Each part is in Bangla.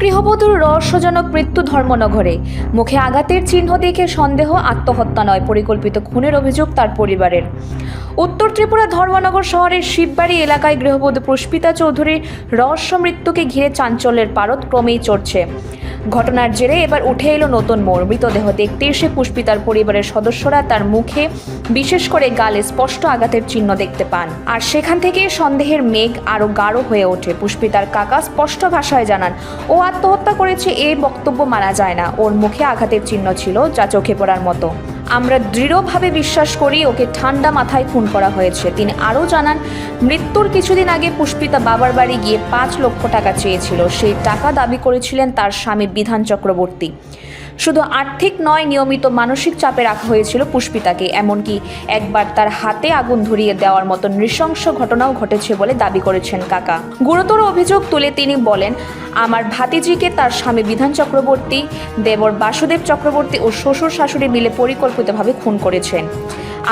গৃহবধূর রহস্যজনক মৃত্যু ধর্মনগরে। মুখে আঘাতের চিহ্ন দেখে সন্দেহ, আত্মহত্যা নয়, পরিকল্পিত খুনের অভিযোগ তার পরিবারের। উত্তর ত্রিপুরা ধর্মনগর শহরের শিববাড়ি এলাকায় গৃহবধূ পুষ্পিতা চৌধুরীর রহস্য মৃত্যুকে ঘিরে চাঞ্চল্যের পারদ ক্রমেই চড়ছে। ঘটনার জেরে এবার উঠে এলো নতুন মোড়। মৃতদেহ দেখতে এসে পুষ্পিতার পরিবারের সদস্যরা তার মুখে বিশেষ করে গালে স্পষ্ট আঘাতের চিহ্ন দেখতে পান। আর সেখান থেকে সন্দেহের মেঘ আরও গাঢ় হয়ে ওঠে। পুষ্পিতার কাকা স্পষ্ট ভাষায় জানান, ও আত্মহত্যা করেছে এই বক্তব্য মানা যায় না। ওর মুখে আঘাতের চিহ্ন ছিল যা চোখে পড়ার মতো। আমরা দৃঢ়ভাবে বিশ্বাস করি ওকে ঠান্ডা মাথায় খুন করা হয়েছে। তিনি আরও জানান, মৃত্যুর কিছুদিন আগে পুষ্পিতা বাবার বাড়ি গিয়ে পাঁচ লক্ষ টাকা চেয়েছিল। সেই টাকা দাবি করেছিলেন তার স্বামী বিধান চক্রবর্তী। শুধু আর্থিক নয়, নিয়মিত মানসিক চাপে রাখা হয়েছিল পুষ্পিতাকে। এমনকি একবার তার হাতে আগুন ধরিয়ে দেওয়ার মতো নৃশংস ঘটনাও ঘটেছে বলে দাবি করেছেন কাকা। গুরুতর অভিযোগ তুলে তিনি বলেন, আমার ভাতিজিকে তার স্বামী বিধান চক্রবর্তী, দেবর বাসুদেব চক্রবর্তী ও শ্বশুর শাশুড়ি মিলে পরিকল্পিতভাবে খুন করেছেন।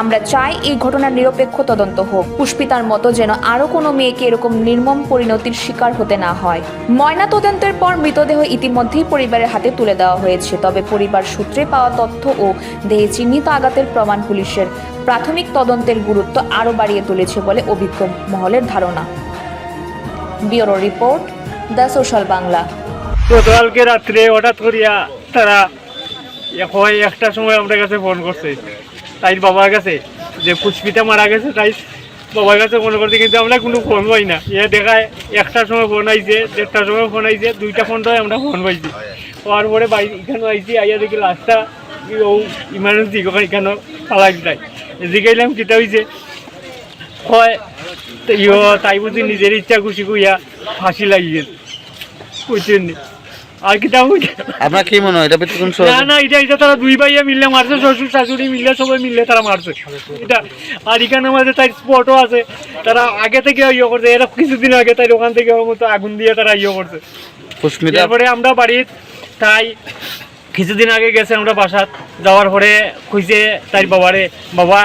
আমরা চাই এই ঘটনার নিরপেক্ষ তদন্ত হোক। পুষ্পিতার মতো যেন আরও কোনো মেয়েকে এরকম নির্মম পরিণতির শিকার হতে না হয়। ময়না তদন্তের পর মৃতদেহ ইতিমধ্যেই পরিবারের হাতে তুলে দেওয়া হয়েছে। তবে পরিবার সূত্রে পাওয়া তথ্য ও দেহে চিহ্নিত আঘাতের প্রমাণ পুলিশের প্রাথমিক তদন্তের গুরুত্ব আরও বাড়িয়ে তুলেছে বলে অভিজ্ঞ মহলের ধারণা। Bureau report, the social Bangla. গতকালকে রাত্রে হঠাৎ করিয়া তারা একটা সময় আমাদের কাছে ফোন করছে। তাই বাবার কাছে, যে পুষ্পিতা মারা গেছে তাই বাবার কাছে মনে করছে, কিন্তু আমরা কোনো ফোন পাই না। এ দেখায় একটার সময় ফোন আইছে, দেড়টার সময় ফোন আইছে, দুইটা ফোন তো আমরা ফোন পাইছি। পাওয়ার পরে বাড়ি এখানে আইছি, আইয়া দেখি লাস্টটা ও ইমার্জেন্সি এখানে পালাই যায় জিগাইলাম কিতা হয়েছে হয় ইয়ো তাই বুঝি নিজের ইচ্ছা খুশি কইয়া ফাঁসি লাগিয়ে বুঝছেন? আর কিতা হইছে আপনার কি মনে হয়? এটা বিদ্যুৎ না না এটা এটা তারা দুই ভাইয়া মিললে মারছে শ্বশুর শাশুড়ি মিললে সবাই মিললে তারা মারছে। এটা আর এখানে আমাদের তাই স্পটও আছে। তারা আগে থেকে ইয়ে করছে এরা কিছুদিন আগে তাই ওখান থেকে ওর মতো আগুন দিয়ে তারা ইয়ে করছে। তারপরে আমরা বাড়ির তাই কিছুদিন আগে গেছে আমরা বাসাত যাওয়ার পরে কইছে তাই বাবারে বাবা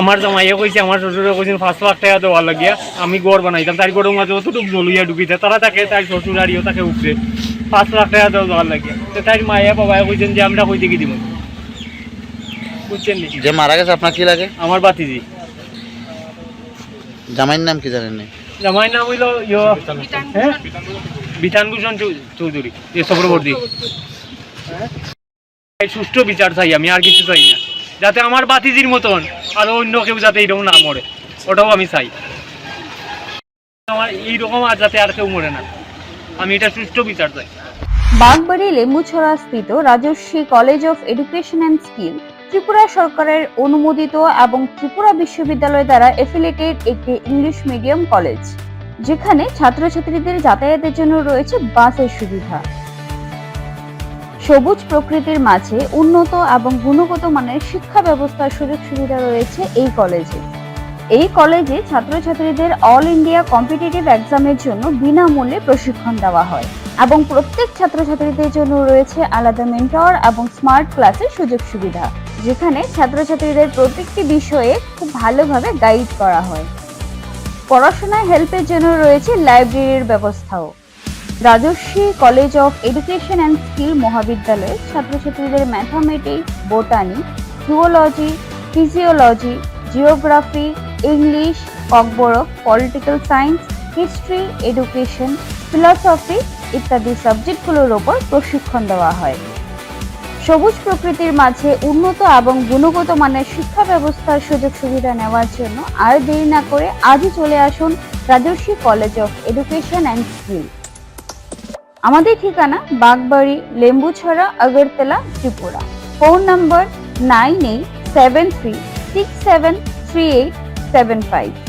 আমার জামাইয়ে কইছে আমার শ্বশুরে কইছেন পাঁচ লাখ টাকা দেওয়ার লাগিয়া আমি গড় বানাইতাম। তাই গড়ের মাঝে অতটুকু জলুইয়া ঢুকিতে তারা তাকে তাই শ্বশুর আরিও তাকে উঠছে। পাঁচ লাখ টাকা দেওয়ার লাগিয়া তো তাই মায়ে বাবায় কইছেন যে আমরা কই দেখি দিব? বুঝছেন যে মারা গেছে আপনার কি লাগে? আমার বাতিজি। জামাইয়ের নাম কি জানেন না? জামাইয়ের নাম হইল ইয়ো হ্যাঁ? বিধান ভূষণ চৌধুরী এ চক্রবর্তী এই সুষ্ঠু বিচার চাই আমি আর কিছু চাই না। যাতে আমার বাতিজির মতন আর অন্য কেউ যাতে এইরকম না মরে ওটাও আমি চাই। আমার এইরকম আর যাতে আর কেউ মরে না। আমি এটা সুষ্ঠু বিচার চাই। বাগবাড়ি লেম্বুছড়া স্থিত Rajaswi college of education and skill, Tripura সরকারের অনুমোদিত এবং ত্রিপুরা বিশ্ববিদ্যালয় দ্বারা এফিলিয়েটেড একটি ইংলিশ মিডিয়াম কলেজ যেখানে ছাত্রছাত্রীদের যাতায়াতের জন্য রয়েছে বাসের সুবিধা। সবুজ প্রকৃতির মাঝে উন্নত এবং গুণগত মানের শিক্ষা ব্যবস্থার সুযোগ সুবিধা রয়েছে এই কলেজে এই কলেজে ছাত্রছাত্রীদের অল ইন্ডিয়া কম্পিটিটিভ এক্সামের জন্য বিনামূল্যে প্রশিক্ষণ দেওয়া হয় এবং প্রত্যেক ছাত্রছাত্রীদের জন্য রয়েছে আলাদা মেন্টর এবং স্মার্ট ক্লাসের সুযোগ সুবিধা, যেখানে ছাত্রছাত্রীদের প্রত্যেকটি বিষয়ে খুব ভালোভাবে গাইড করা হয়। পড়াশোনায় হেল্পের জন্য রয়েছে লাইব্রেরির ব্যবস্থাও। Rajaswi college of education and skill মহাবিদ্যালয়ে ছাত্রছাত্রীদের mathematics, botany, zoology, physiology, geography English Kokborok political science history education philosophy ইত্যাদি সাবজেক্টগুলোর ওপর প্রশিক্ষণ দেওয়া হয়। সবুজ প্রকৃতির মাঝে উন্নত এবং গুণগত মানের শিক্ষা ব্যবস্থার সুযোগ সুবিধা নেওয়ার জন্য আর দেরি না করে আজই চলে আসুন Rajaswi college of education and skill আমাদের ঠিকানা Bagbari, Lembuchhara, Agartala, Tripura. Phone number nine eight seven three six seven three eight seven five